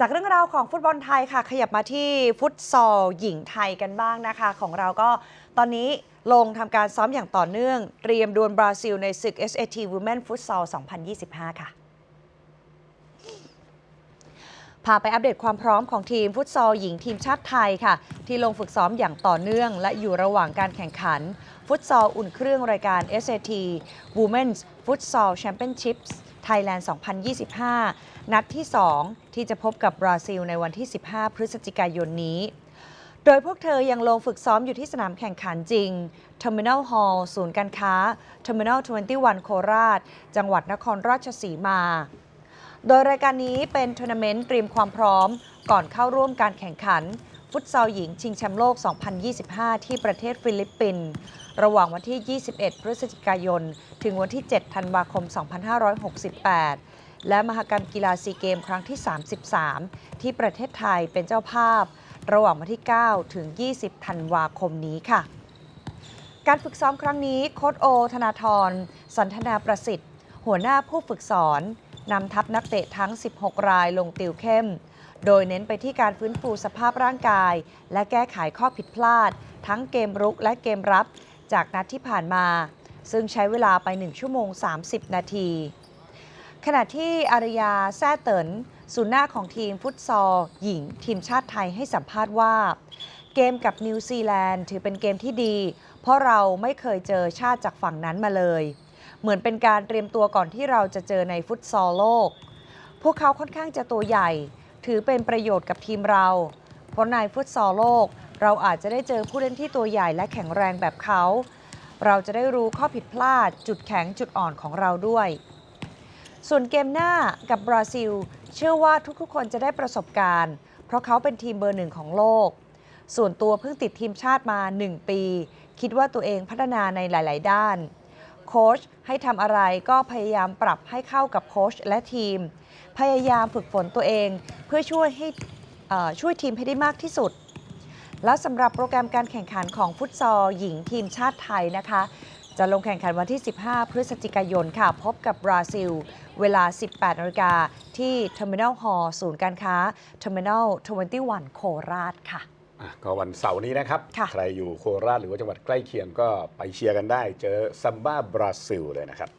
จากเรื่องราวของฟุตบอลไทยค่ะ ขยับมาที่ฟุตซอลหญิงไทยกันบ้างนะคะ ของเราก็ตอนนี้ลงทำการซ้อมอย่างต่อเนื่อง เตรียมดวลบราซิลในศึก SAT Women Futsal 2025 ค่ะพาไปอัปเดตความพร้อมของทีมฟุตซอลหญิงทีมชาติไทยค่ะ ที่ลงฝึกซ้อมอย่างต่อเนื่อง และอยู่ระหว่างการแข่งขัน ฟุตซอลอุ่นเครื่องรายการ SAT Women's Futsal Championships Thailand 2025 นัดที่ 2 ที่จะพบกับบราซิลในวันที่ 15 พฤศจิกายนนี้ โดยพวกเธอยังลงฝึกซ้อมอยู่ที่สนามแข่งขันจริง Terminal Hall ศูนย์การค้า Terminal 21 โคราช จังหวัดนครราชสีมา โดยรายการนี้เป็นทัวร์นาเมนต์เตรียมความพร้อม ก่อนเข้าร่วมการแข่งขัน ฟุตซอลหญิงชิงแชมป์โลก 2025 ที่ประเทศฟิลิปปินส์ระหว่างวันที่ 21 พฤศจิกายน ถึงวันที่ 7 ธันวาคม 2568 และมหกรรมกีฬาซีเกมครั้งที่ 33 ที่ประเทศไทยเป็นเจ้าภาพ ระหว่างวันที่ 9 ถึง 20 ธันวาคมนี้ค่ะ การฝึกซ้อมครั้งนี้โค้ชโอ ธนาธร สันทนาประสิทธิ์ หัวหน้าผู้ฝึกสอน นำทัพนักเตะทั้ง 16 รายลงติวเข้ม โดยเน้นไปที่การฟื้นฟูสภาพร่างกาย และแก้ไขข้อผิดพลาด ทั้งเกมรุกและเกมรับ จากนัดที่ผ่านมา ซึ่งใช้เวลาไป 1 ชั่วโมง 30 นาที ขณะที่อารยาแซ่เตินศูนย์หน้าของทีมฟุตซอล หญิง ทีมชาติไทยให้สัมภาษณ์ว่า เกมกับนิวซีแลนด์ถือเป็นเกมที่ดี เพราะเราไม่เคยเจอชาติจากฝั่งนั้นมาเลย เหมือนเป็นการเตรียมตัวก่อนที่เราจะเจอในฟุตซอลโลก พวกเขาค่อนข้างจะตัวใหญ่ ถือเป็นประโยชน์กับทีมเรา เพราะในฟุตซอลโลก เราอาจจะได้เจอผู้เล่นที่ตัวใหญ่และแข็งแรงแบบเขา เราจะได้รู้ข้อผิดพลาด จุดแข็งจุดอ่อนของเราด้วย ส่วนเกมหน้ากับบราซิล เชื่อว่าทุกๆ คนจะได้ประสบการณ์ เพราะเขาเป็นทีมเบอร์หนึ่งของโลก ส่วนตัวเพิ่งติดทีมชาติมา 1 ปี คิดว่าตัวเองพัฒนาในหลาย ๆ ด้าน โค้ชให้ทำอะไรก็พยายามปรับให้เข้ากับโค้ชและทีม พยายามฝึกฝนตัวเอง เพื่อช่วยให้ช่วยทีมให้ได้มากที่สุด และสำหรับโปรแกรมการแข่งขันของฟุตซอลหญิงทีมชาติไทยนะคะ จะลงแข่งขันวันที่ 15 พฤศจิกายนค่ะ พบกับบราซิล เวลา 18นาฬิกาที่ Terminal Hall ศูนย์การค้า Terminal 21 โคราชค่ะ อะก็วันเสาร์นี้นะครับ ค่ะ ใครอยู่โคราชหรือว่าจังหวัดใกล้เคียงก็ไปเชียร์กันได้ เจอซัมบ้าบราซิลเลยนะครับ